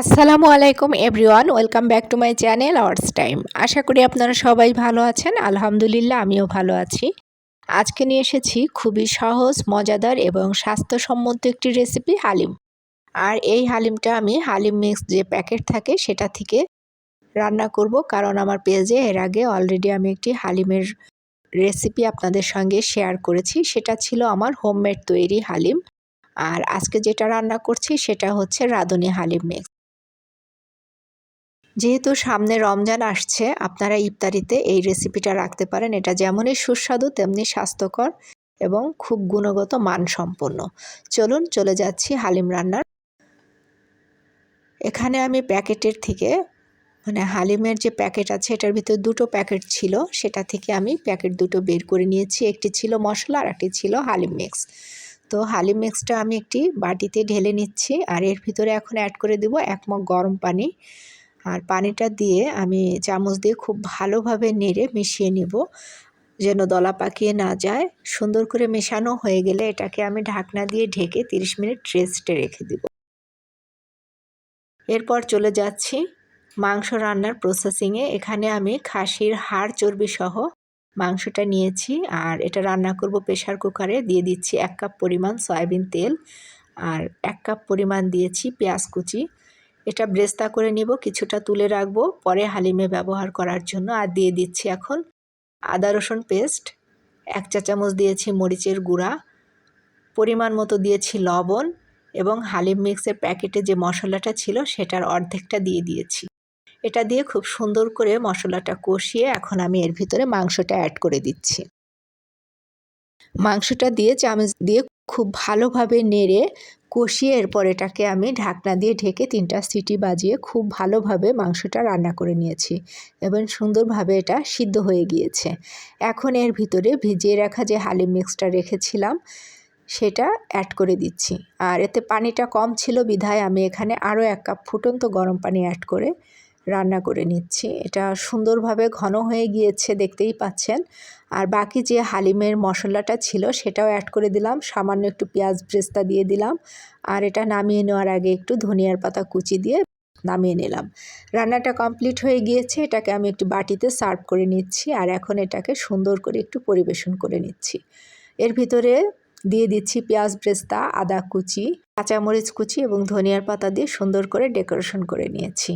আসসালামু আলাইকুম everyone, welcome back to my channel ours time. আশা করি আপনারা সবাই ভালো আছেন, আলহামদুলিল্লাহ আমিও ভালো আছি। আজকে নিয়ে এসেছি খুবই সহজ, মজাদার এবং স্বাস্থ্যসম্মত একটি রেসিপি, হালিম। আর এই হালিমটা আমি হালিম মিক্স যে প্যাকেট থাকে সেটা থেকে রান্না করব, কারণ আমার পেজে এর আগে অলরেডি আমি একটি হালিমের রেসিপি আপনাদের সঙ্গে শেয়ার করেছি। সেটা ছিল আমার হোমমেড তৈরি হালিম। আর আজকে যেটা রান্না করছি সেটা হচ্ছে রাঁধুনি হালিম মিক্স। যেহেতু সামনে রমজান আসছে, আপনারা ইফতারিতে এই রেসিপিটা রাখতে পারেন। এটা যেমনই সুস্বাদু, তেমনি স্বাস্থ্যকর এবং খুব গুণগত, মানসম্পন্ন। চলুন চলে যাচ্ছি হালিম রান্নার। এখানে আমি প্যাকেটের থেকে মানে হালিমের যে প্যাকেট আছে, এটার ভিতরে দুটো প্যাকেট ছিল। সেটা থেকে আমি প্যাকেট দুটো বের করে নিয়েছি। একটি ছিল মশলা, আর একটি ছিল হালিম মিক্স। তো হালিম মিক্সটা আমি একটি বাটিতে ঢেলে নিচ্ছি, আর এর ভিতরে এখন অ্যাড করে দেব এক মগ গরম পানি। আর পানিটা দিয়ে আমি চামচ দিয়ে খুব ভালোভাবে নেড়ে মিশিয়ে নিব। যেন দলা পাকিয়ে না যায়। সুন্দর করে মেশানো হয়ে গেলে এটাকে আমি ঢাকনা দিয়ে ঢেকে 30 মিনিট রেস্টে রেখে দিব। এরপর চলে যাচ্ছি মাংস রান্নার প্রসেসিংয়ে। এখানে আমি খাসির হাড় চর্বি সহ মাংসটা নিয়েছি আর এটা রান্না করব প্রেশার কুকারে। দিয়ে দিচ্ছি এক কাপ পরিমাণ সয়াবিন তেল আর এক কাপ পরিমাণ দিয়েছি পেঁয়াজ কুচি। এটা ব্রেস্তা করে নিব, কিছুটা তুলে রাখব, পরে হালিমে ব্যবহার করার জন্য। আর দিয়ে দিচ্ছি এখন আদা রসুন পেস্ট, এক চা চামচ দিয়েছি মরিচের গুঁড়া, পরিমাণ মতো দিয়েছি লবণ এবং হালিম মিক্সের প্যাকেটে যে মশলাটা ছিল সেটার অর্ধেকটা দিয়ে দিয়েছি। এটা দিয়ে খুব সুন্দর করে মশলাটা কষিয়ে এখন আমি এর ভিতরে মাংসটা অ্যাড করে দিচ্ছি। মাংসটা দিয়ে চামচ দিয়ে খুব ভালোভাবে নেড়ে কষিয়ে এরপর এটাকে আমি ঢাকনা দিয়ে ঢেকে তিনটা সিটি বাজিয়ে খুব ভালোভাবে মাংসটা রান্না করে নিয়েছি এবং সুন্দরভাবে এটা সিদ্ধ হয়ে গিয়েছে। এখন এর ভিতরে ভিজিয়ে রাখা যে হালিম মিক্সটা রেখেছিলাম, সেটা অ্যাড করে দিচ্ছি। আর এতে পানিটা কম ছিল বিধায় আমি এখানে আরও এক কাপ ফুটন্ত গরম পানি অ্যাড করে রান্না করে নিচ্ছি। এটা সুন্দরভাবে ঘন হয়ে গিয়েছে, দেখতেই পাচ্ছেন। আর বাকি যে হালিমের মশলাটা ছিল, সেটাও অ্যাড করে দিলাম। সামান্য একটু পেঁয়াজ ব্রেস্তা দিয়ে দিলাম। আর এটা নামিয়ে নেওয়ার আগে একটু ধনিয়ার পাতা কুচি দিয়ে নামিয়ে নিলাম। রান্নাটা কমপ্লিট হয়ে গিয়েছে। এটাকে আমি একটু বাটিতে সার্ভ করে নিচ্ছি। আর এখন এটাকে সুন্দর করে একটু পরিবেশন করে নিচ্ছি। এর ভিতরে দিয়ে দিচ্ছি পেঁয়াজ ব্রেস্তা, আদা কুচি, কাঁচামরিচ কুচি এবং ধনিয়ার পাতা দিয়ে সুন্দর করে ডেকোরেশন করে নিয়েছি।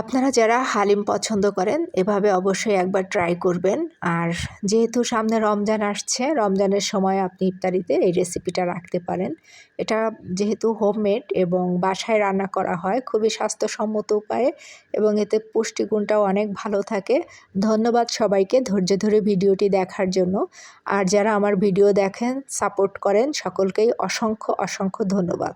আপনারা যারা হালিম পছন্দ করেন, এভাবে অবশ্যই একবার ট্রাই করবেন। আর যেহেতু সামনে রমজান আসছে, রমজানের সময় আপনি ইফতারিতে এই রেসিপিটা রাখতে পারেন। এটা যেহেতু হোমমেড এবং বাসায় রান্না করা হয়, খুবই স্বাস্থ্যসম্মত উপায়ে এবং এতে পুষ্টিগুণটাও অনেক ভালো থাকে। ধন্যবাদ সবাইকে ধৈর্য ধরে ভিডিওটি দেখার জন্য। আর যারা আমার ভিডিও দেখেন সাপোর্ট করেন, সকলকেই অসংখ্য অসংখ্য ধন্যবাদ।